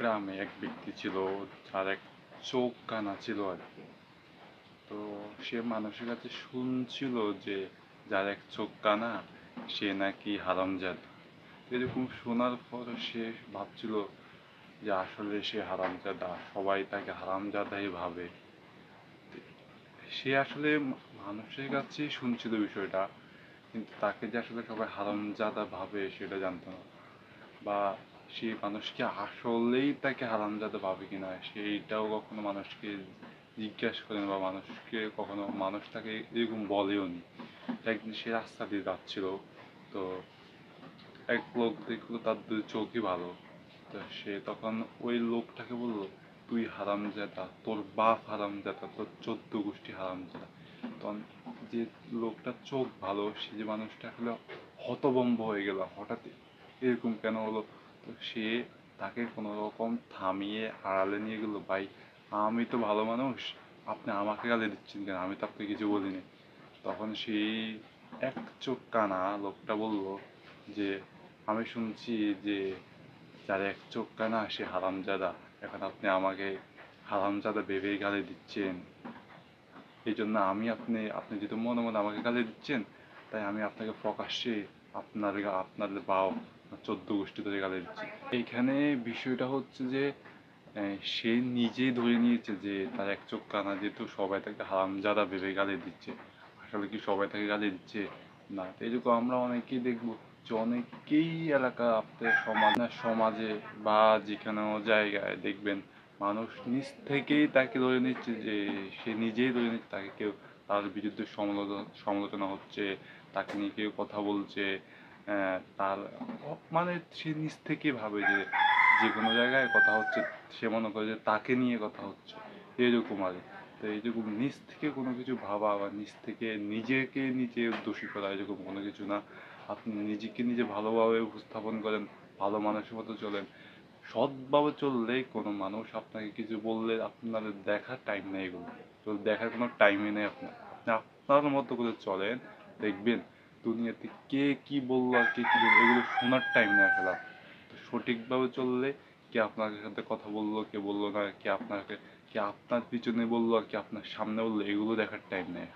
গ্রামে এক ব্যক্তি ছিল যার এক চোখ কানা ছিল আর কি। তো সে মানুষের কাছে শুনছিল যে যার এক চোখ কানা, সে নাকি হারামজাদা। এরকম শোনার পর সে ভাবছিল যে আসলে সে হারামজাদা, সবাই তাকে হারামজাদাই ভাবে। সে আসলে মানুষের কাছে শুনছিল বিষয়টা, কিন্তু তাকে যে আসলে সবাই হারামজাদা ভাবে সেটা জানতো না। বা সে মানুষকে আসলেই তাকে হারামজাদা ভাবে কিনা, সেইটাও কখনো মানুষকে জিজ্ঞাসা করেন বা মানুষকে কখনো মানুষ তাকে এরকম বলেও নি। একদিন সে রাস্তা দিয়ে যাচ্ছিল, তো এক লোক দেখল তার দুই চোখই ভালো। তো সে তখন ওই লোকটাকে বলল, তুই হারাম হারামজাদা, তোর বাপ হারাম হারামজাদা, তোর চোদ্দ গোষ্ঠী হারামজাদা। তখন যে লোকটার চোখ ভালো, সে যে মানুষটা আসলে হতবম্ব হয়ে গেল, হঠাৎ এরকম কেন হলো? তো সে তাকে কোনো রকম থামিয়ে আড়ালে নিয়ে গেল, ভাই, আমি তো ভালো মানুষ, আপনি আমাকে গালি দিচ্ছেন কেন? আমি তো আপনাকে কিছু বলিনি। তখন সেই এক চোখ কানা লোকটা বলল যে, আমি শুনছি যে যার এক চোখ কানা সে হারামজাদা। এখন আপনি আমাকে হারামজাদা ভেবেই গালি দিচ্ছেন। এই জন্য আমি আপনি আপনি যেহেতু মনে মনে আমাকে গালি দিচ্ছেন, তাই আমি আপনাকে প্রকাশ্যে আপনার আপনার বাও চোদ্দ গোষ্ঠী ধরে গালি দিচ্ছি। এইখানে বিষয়টা হচ্ছে যে সে নিজে ধরে নিয়েছে যে, তার এক চোখ কানা যেহেতু সবাই তাকে হারামজাদা ভেবে গালি দিচ্ছে। আসলে কি সবাই তাকে গালি দিচ্ছে? না এরকম আমরা অনেকেই দেখব যে, অনেকেই এলাকা আপনার সমাজ, সমাজে বা যেখানেও জায়গায় দেখবেন, মানুষ নিজ থেকেই তাকে ধরে নিচ্ছে যে, সে নিজেই ধরে নিচ্ছে তাকে কেউ তার বিরুদ্ধে সমালোচনা সমালোচনা হচ্ছে, তাকে নিয়ে কেউ কথা বলছে তার মানে সে নিজ থেকেই ভাবে যে যে কোনো জায়গায় কথা হচ্ছে, সে মনে করে যে তাকে নিয়ে কথা হচ্ছে, এরকম আর। তো এইরকম নিজ থেকে কোনো কিছু ভাবা বা নিজ থেকে নিজেকে নিজে দোষী করা এরকম কোনো কিছু না। আপনি নিজেকে নিজে ভালোভাবে উপস্থাপন করেন, ভালো মানুষের মতো চলেন। সৎভাবে চললে কোনো মানুষ আপনাকে কিছু বললে আপনার দেখার টাইম নেই এগুলো। তো দেখার কোনো টাইমই নেই আপনার। আপনি আপনার মতো করে চলেন, দেখবেন দুনিয়াতে কে কি বলল আর কে কি বলল, এগুলো শোনার টাইম নেই খেলা। তো সঠিকভাবে চললে কে আপনার সাথে কথা বলল, কে বলল না, কে আপনাকে, কে আপনার পিছনে বলল আর কে আপনার সামনে বলল, এগুলো দেখার টাইম নেই